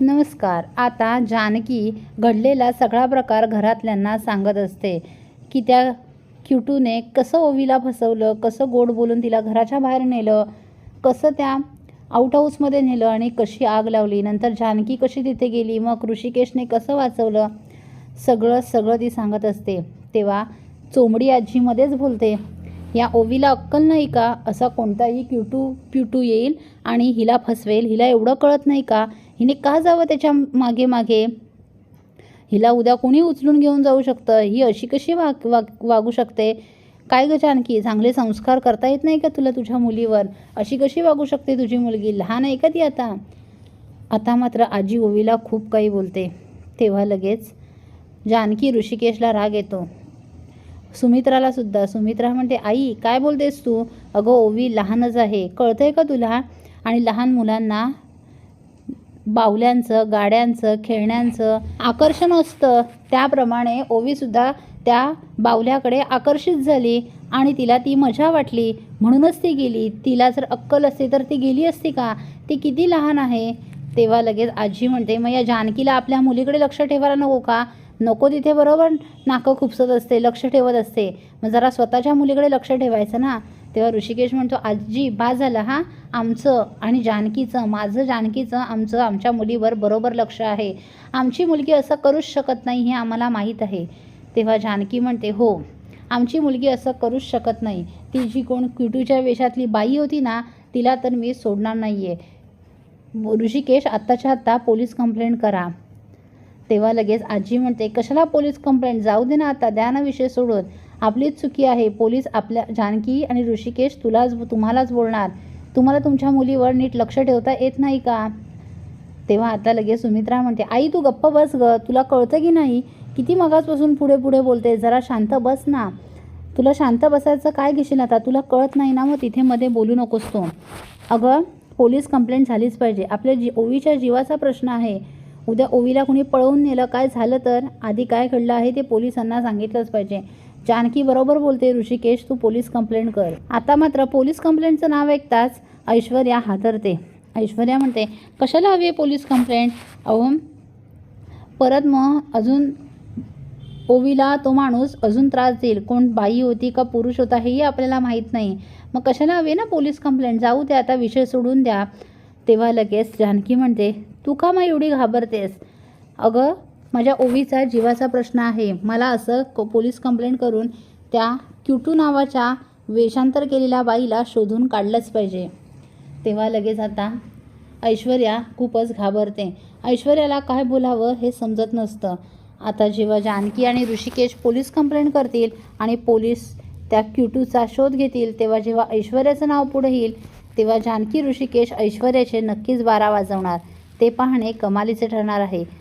नमस्कार. आता जानकी घडलेला सगळा प्रकार घरातल्यांना सांगत असते की त्या क्युटूने कसं ओवीला फसवलं कसं गोड बोलून तिला घराच्या बाहेर नेलं कसं त्या आऊटहाऊसमध्ये नेलं आणि कशी आग लावली नंतर जानकी कशी तिथे गेली मग ऋषिकेशने कसं वाचवलं सगळं सगळं ती सांगत असते. तेव्हा चोमडी आजीमध्येच बोलते या ओवीला अक्कल नाही का? असा कोणताही क्युटू प्युटू येईल आणि हिला फसवेल हिला एवढं कळत नाही का? हिने का जावं त्याच्यामागे मागे? हिला उद्या कोणी उचलून घेऊन जाऊ शकतं? ही अशी कशी वाग वाग वागू शकते? काय ग जानकी चांगले संस्कार करता येत नाही का तुला तुझ्या मुलीवर? अशी कशी वागू शकते तुझी मुलगी? लहान आहे का ती आता? आता मात्र आजी ओवीला खूप काही बोलते. तेव्हा लगेच जानकी ऋषिकेशला राग येतो. सुमित्राला सुद्धा. सुमित्रा म्हणते आई काय बोलतेस तू? अगं ओवी लहानच आहे. कळतंय का तुला? आणि लहान मुलांना बाहुल्यांचं गाड्यांचं खेळण्यांचं आकर्षण असतं. त्याप्रमाणे ओवीसुद्धा त्या बावल्याकडे आकर्षित झाली आणि तिला ती मजा वाटली. म्हणूनच ती गेली. तिला जर अक्कल असते तर ती गेली असती का? ती किती लहान आहे? तेव्हा लगेच आजी म्हणते मग या जानकीला आपल्या मुलीकडे लक्ष ठेवायला नको का? नको तिथे बरोबर नाकं खुपसत असते लक्ष ठेवत असते. मग जरा स्वतःच्या मुलीकडे लक्ष ठेवायचं ना? तेव्हा ऋषिकेश म्हणतो आजी बा झालं हां आमचं आणि जानकीचं माझं जानकीचं आमचं आमच्या मुलीवर बरोबर लक्ष आहे. आमची मुलगी असं करूच शकत नाही हे आम्हाला माहीत आहे. तेव्हा जानकी म्हणते हो आमची मुलगी असं करूच शकत नाही. ती जी कोण क्युटूच्या वेशातली बाई होती ना तिला तर मी सोडणार नाही आहे ऋषिकेश आत्ताच्या आत्ता पोलीस कंप्लेंट करा. तेव्हा लगेच आजी म्हणते कशाला पोलीस कंप्लेंट? जाऊ दे ना आता द्या ना विषय सोडून. आपलीच चुकी आहे. पोलीस आपल्या जानकी आणि ऋषिकेश तुलाच तुम्हालाच बोलणार. तुम्हाला तुमच्या मुलीवर नीट लक्ष ठेवता येत नाही का? तेव्हा आता लगेच सुमित्रा म्हणते आई तू गप्प बस ग. तुला कळतं की नाही? किती मगाचपासून पुढे पुढे बोलते जरा शांत बस ना. तुला शांत बसायचं काय घेशील आता? तुला कळत नाही ना मग तिथे मध्ये बोलू नकोस तू. अगं पोलीस कंप्लेंट झालीच पाहिजे. आपल्या जी ओवीच्या जीवाचा प्रश्न आहे. उद्या ओवीला कुणी पळवून नेलं काय झालं तर? आधी काय घडलं आहे ते पोलिसांना सांगितलंच पाहिजे. जानकी बरोबर बोलते ऋषिकेश तू पोलीस कंप्लेंट कर. आता मात्र पोलीस कंप्लेंटचं नाव ऐकताच ऐश्वर्या हादरते. ऐश्वर्या म्हणते कशाला हवी आहे पोलीस कंप्लेंट अहो परत मग अजून ओवीला तो माणूस अजून त्रास देईल. कोण बाई होती का पुरुष होता हेही आपल्याला माहीत नाही. मग कशाला हवी ना पोलीस कंप्लेंट जाऊ द्या आता विषय सोडून द्या. तेव्हा लगेच जानकी म्हणते तू का मग एवढी घाबरतेस? अगं माझ्या ओवीचा जीवाचा प्रश्न आहे. मला असं क पोलीस कंप्लेंट करून त्या क्युटू नावाच्या वेषांतर केलेल्या बाईला शोधून काढलंच पाहिजे. तेव्हा लगेच आता ऐश्वर्या खूपच घाबरते. ऐश्वर्याला काय बोलावं हे समजत नसतं. आता जेव्हा जानकी आणि ऋषिकेश पोलीस कंप्लेंट करतील आणि पोलीस त्या क्युटूचा शोध घेतील तेव्हा जेव्हा ऐश्वर्याचं नाव पुढे येईल तेव्हा जानकी ऋषिकेश ऐश्वर्याचे नक्कीच बारा वाजवणार. ते पाहणे कमालीचे ठरणार आहे.